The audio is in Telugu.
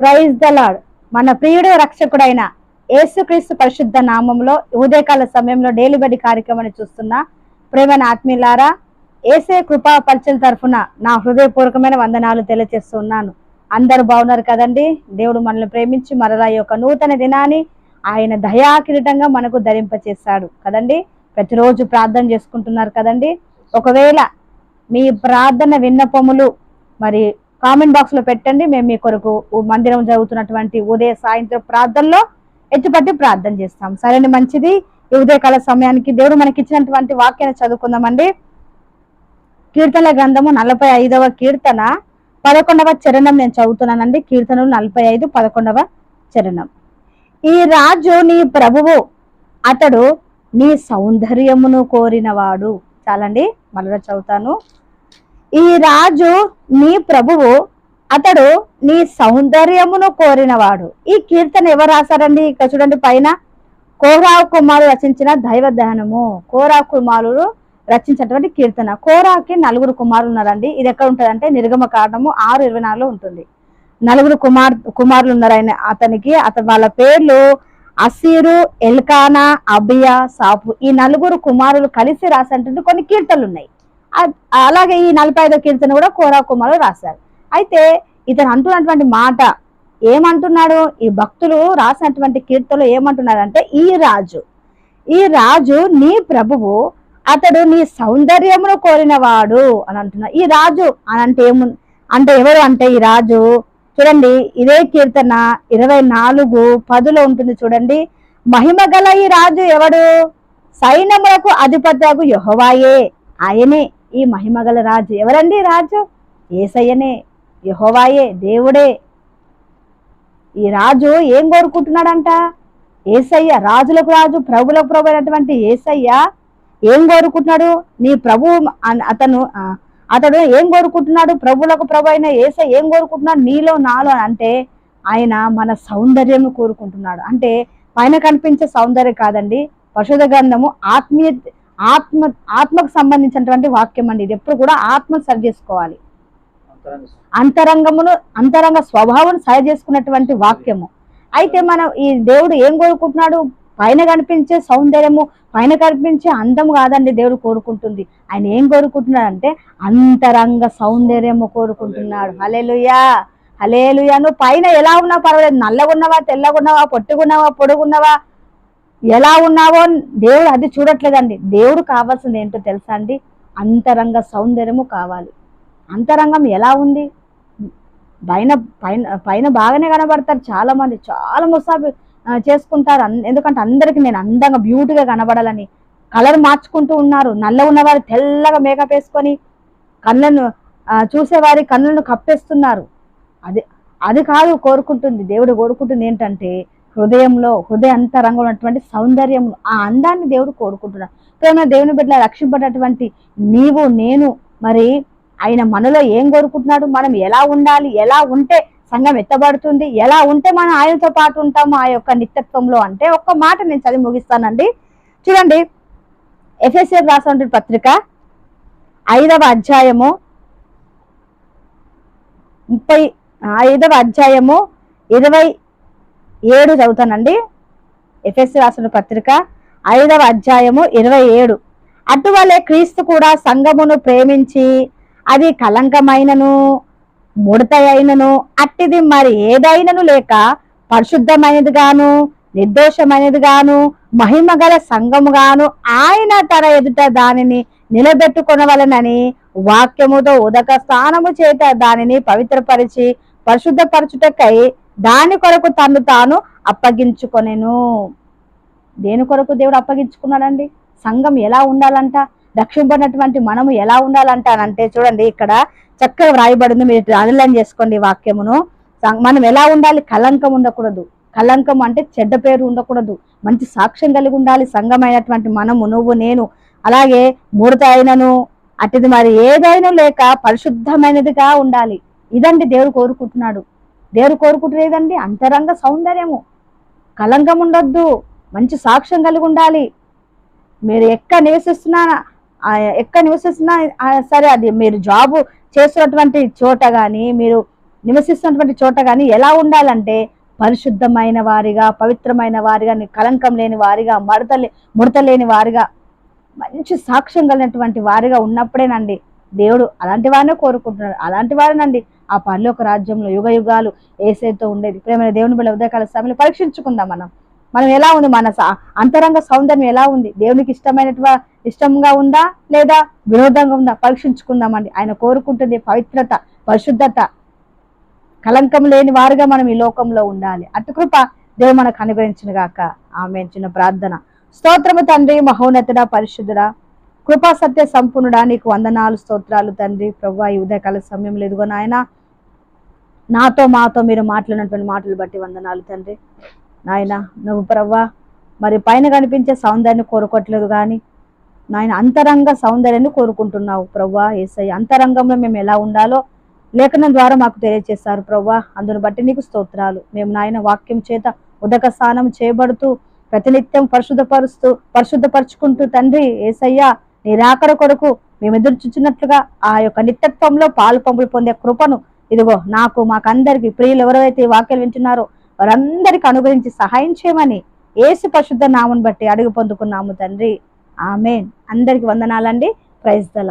ప్రైజ్ ద లాడ్ మన ప్రియుడు రక్షకుడైన యేసుక్రీస్తు పరిశుద్ధ నామంలో ఉదయకాల సమయంలో డైలీ బడి కార్యక్రమాన్ని చూస్తున్న ప్రేమైన ఆత్మీయులారా ఏసే కృపా పరిచయం తరఫున నా హృదయపూర్వకమైన వందనాలు తెలియజేస్తున్నాను అందరూ బాగున్నారు కదండి? దేవుడు మనల్ని ప్రేమించి మరలా ఈ యొక్క నూతన దినాన్ని ఆయన దయాకిరీటంగా మనకు ధరింపచేశాడు కదండి? ప్రతిరోజు ప్రార్థన చేసుకుంటున్నారు కదండి? ఒకవేళ మీ ప్రార్థన విన్నపములు మరి కామెంట్ బాక్స్లో పెట్టండి. మేము మీ కొరకు మందిరం జరుగుతున్నటువంటి ఉదయ సాయంత్రం ప్రార్థనలో ఎత్తుపట్టి ప్రార్థన చేస్తాం. సరేండి మంచిది. ఈ ఉదయకాల సమయానికి దేవుడు మనకి ఇచ్చినటువంటి వాక్యాన్ని చదువుకుందామండి. కీర్తనల గ్రంథము నలభై ఐదవ కీర్తన పదకొండవ చరణం నేను చదువుతున్నానండి. కీర్తనలు నలభై ఐదు పదకొండవ చరణం. ఈ రాజు నీ ప్రభువు అతడు నీ సౌందర్యమును కోరినవాడు. చాలండి మళ్ళీ చదువుతాను. ఈ రాజు నీ ప్రభువు అతడు నీ సౌందర్యమును కోరినవాడు. ఈ కీర్తన ఎవరు రాశారండి? ఇక్కడ చూడండి పైన. కోరావు కుమారుడు రచించిన దైవ దహనము. కోరా కుమారుడు రచించినటువంటి కీర్తన. కోరాకి నలుగురు కుమారులు ఉన్నారండి. ఇది ఎక్కడ ఉంటుందంటే నిర్గమ కారణము ఆరు ఇరవై నాలుగులో ఉంటుంది. నలుగురు కుమార్ కుమారులు ఉన్నారు ఆయన అతనికి. అతని వాళ్ళ పేర్లు అసీరు ఎల్కానా అబియా సాపు. ఈ నలుగురు కుమారులు కలిసి రాసినటువంటి కొన్ని కీర్తనలు ఉన్నాయి. అలాగే ఈ నలభై ఐదో కీర్తన కూడా కోరాకుమారులు రాశారు. అయితే ఇతను అంటున్నటువంటి మాట ఏమంటున్నాడు? ఈ భక్తులు రాసినటువంటి కీర్తనలు ఏమంటున్నారంటే ఈ రాజు ఈ రాజు నీ ప్రభువు అతడు నీ సౌందర్యమును కోరినవాడు అని అంటున్నాడు ఈ రాజు అని అంటే ఏము అంటే ఎవరు అంటే ఈ రాజు? చూడండి ఇదే కీర్తన ఇరవై నాలుగు పదులో ఉంటుంది చూడండి. మహిమ గల ఈ రాజు ఎవడు? సైన్యములకు అధిపత్యకు యహోవాయే ఆయనే. ఈ మహిమ గల రాజు ఎవరండి రాజు? ఏసయ్యనే యహోవాయే దేవుడే. ఈ రాజు ఏం కోరుకుంటున్నాడంట? ఏసయ్య రాజులకు రాజు ప్రభులకు ప్రభు అయినటువంటి ఏసయ్య ఏం కోరుకుంటున్నాడు? నీ ప్రభు అతను అతడు ఏం కోరుకుంటున్నాడు? ప్రభులకు ప్రభు అయిన ఏసయ్య ఏం కోరుకుంటున్నాడు? నీలో నాలో అని అంటే ఆయన మన సౌందర్యం కోరుకుంటున్నాడు. అంటే పైన కనిపించే సౌందర్యం కాదండి. పశుధ గ్రంథము ఆత్మీయ ఆత్మ ఆత్మకు సంబంధించినటువంటి వాక్యం అండి. ఇది ఎప్పుడు కూడా ఆత్మ సరి చేసుకోవాలి. అంతరంగమును అంతరంగ స్వభావం సరి చేసుకున్నటువంటి వాక్యము. అయితే మనం ఈ దేవుడు ఏం కోరుకుంటున్నాడు? పైన కనిపించే సౌందర్యము పైన కనిపించే అందము కాదండి దేవుడు కోరుకుంటుంది. ఆయన ఏం కోరుకుంటున్నాడు అంటే అంతరంగ సౌందర్యము కోరుకుంటున్నాడు. హలేలుయా హలేలుయా నువ్వు పైన ఎలా ఉన్నా పర్వాలేదు. నల్లగున్నావా తెల్లగున్నావా పొట్టుగున్నావా పొడుగున్నావా ఎలా ఉన్నావో దేవుడు అది చూడట్లేదండి. దేవుడు కావాల్సింది ఏంటో తెలుసా అండి? అంతరంగ సౌందర్యము కావాలి. అంతరంగం ఎలా ఉంది? పైన పైన పైన బాగానే కనబడతారు చాలా మంది చాలా ముసాబి చేసుకుంటారు. అన్- ఎందుకంటే అందరికి నేను అందంగా బ్యూటీగా కనబడాలని కలర్ మార్చుకుంటూ ఉన్నారు. నల్ల ఉన్నవారు తెల్లగా మేకప్ వేసుకొని కళ్ళను చూసేవారి కళ్ళను కప్పేస్తున్నారు. అది అది కాదు కోరుకుంటుంది. దేవుడు కోరుకుంటుంది ఏంటంటే హృదయంలో హృదయ అంతరంగంలో ఉన్నటువంటి సౌందర్యం ఆ అందాన్ని దేవుడు కోరుకుంటున్నాడు. ప్రేమ దేవుని బిడ్డ రక్షింపడినటువంటి నీవు నేను మరి ఆయన మనలో ఏం కోరుకుంటున్నాడు? మనం ఎలా ఉండాలి? ఎలా ఉంటే సంఘం ఎత్తబడుతుంది? ఎలా ఉంటే మనం ఆయనతో పాటు ఉంటాము? ఆ యొక్క నిత్యత్వంలో అంటే ఒక్క మాట నేను చదివి ముగిస్తానండి. చూడండి ఎఫ్ఎస్ఎఫ్ రాసినటువంటి పత్రిక ఐదవ అధ్యాయము ముప్పై ఐదవ అధ్యాయము ఇరవై ఏడు చదువుతానండి. ఎఫ్ఎస్సి రాసిన పత్రిక ఐదవ అధ్యాయము ఇరవై ఏడు. అటువలే క్రీస్తు కూడా సంఘమును ప్రేమించి అది కలంకమైనను ముడత అయినను అట్టిది మరి ఏదైనను లేక పరిశుద్ధమైనది గాను నిర్దోషమైనది గాను మహిమ గల సంఘముగాను ఆయన తన ఎదుట దానిని నిలబెట్టుకొనవలనని వాక్యముతో ఉదక స్థానము చేత దానిని పవిత్రపరిచి పరిశుద్ధపరచుటకై దాని కొరకు తను తాను అప్పగించుకొనెను. దేని కొరకు దేవుడు అప్పగించుకున్నాడండి? సంఘం ఎలా ఉండాలంట? రక్షింపడినటువంటి మనము ఎలా ఉండాలంట అంటే చూడండి ఇక్కడ చక్కగా వ్రాయబడింది మీరు అండర్లైన్ చేసుకోండి వాక్యమును. సం- మనం ఎలా ఉండాలి? కలంకం ఉండకూడదు. కలంకం అంటే చెడ్డ పేరు ఉండకూడదు. మంచి సాక్ష్యం కలిగి ఉండాలి సంఘమైనటువంటి మనము నువ్వు నేను. అలాగే ముడత అయినను అటుది మరి ఏదైనా లేక పరిశుద్ధమైనదిగా ఉండాలి. ఇదండి దేవుడు కోరుకుంటున్నాడు. దేరు కోరుకుంటలేదండి. అంతరంగ సౌందర్యము. కలంకం ఉండొద్దు. మంచి సాక్ష్యం కలిగి ఉండాలి. మీరు ఎక్కడ నివసిస్తున్నా ఎక్కడ నివసిస్తున్నా సరే అది మీరు జాబ్ చేస్తున్నటువంటి చోట కానీ మీరు నివసిస్తున్నటువంటి చోట కానీ ఎలా ఉండాలంటే పరిశుద్ధమైన వారిగా పవిత్రమైన వారిగా కలంకం లేని వారిగా మడత లే- ముడత లేని వారిగా మంచి సాక్ష్యం కలిగినటువంటి వారిగా ఉన్నప్పుడేనండి. దేవుడు అలాంటి వారినే కోరుకుంటున్నాడు. అలాంటి వారినండి ఆ పర్లోక రాజ్యంలో యుగ యుగాలు ఏసైతో ఉండేది. ప్రేమైన దేవుని బిడ్డ ఉదయకాల సమయంలో పరీక్షించుకుందాం మనం. మనం ఎలా ఉంది మన అంతరంగ సౌందర్యం ఎలా ఉంది? దేవునికి ఇష్టమైన ఇష్టంగా ఉందా లేదా విరోధంగా ఉందా? పరీక్షించుకుందామండి. ఆయన కోరుకుంటుంది పవిత్రత పరిశుద్ధత కలంకం లేని వారుగా మనం ఈ లోకంలో ఉండాలి. అటు కృప దేవుడు మనకు అనుగ్రహించిన గాక. ఆమె చిన్న ప్రార్థన. స్తోత్రము తండ్రి మహోన్నతుడ పరిశుద్ధుడా కృపా సత్య సంపూర్ణుడా నీకు వందనాలు స్తోత్రాలు తండ్రి. ప్రభు ఈ ఉదయకాల సమయం లేదుగో నాయన. నాతో మాతో మీరు మాట్లాడినటువంటి మాటలు బట్టి వందనాలు తండ్రి. నాయన నువ్వు ప్రవ్వా మరి పైన కనిపించే సౌందర్యాన్ని కోరుకోవట్లేదు కానీ నాయన అంతరంగ సౌందర్యాన్ని కోరుకుంటున్నావు ప్రవ్వా. ఏసయ్య అంతరంగంలో మేము ఎలా ఉండాలో లేఖనం ద్వారా మాకు తెలియజేశారు ప్రవ్వా. అందును బట్టి నీకు స్తోత్రాలు. మేము నాయన వాక్యం చేత ఉదక స్నానం చేయబడుతూ ప్రతినిత్యం పరిశుద్ధపరుస్తూ పరిశుద్ధపరుచుకుంటూ తండ్రి ఏసయ్యా నిరాకర కొడుకు కొరకు మేము ఎదురు చూచున్నట్లుగా ఆ యొక్క నిత్యత్వంలో పాలు పంపులు పొందే కృపను ఇదిగో నాకు మాకందరికి ప్రియులు ఎవరైతే వాక్యలు వింటున్నారో వారందరికి అనుగ్రహించి సహాయం చేయమని ఏసు పరిశుద్ధ నామను బట్టి అడుగు పొందుకున్నాము తండ్రి. ఆమెన్. అందరికి వందనాలండి. Praise the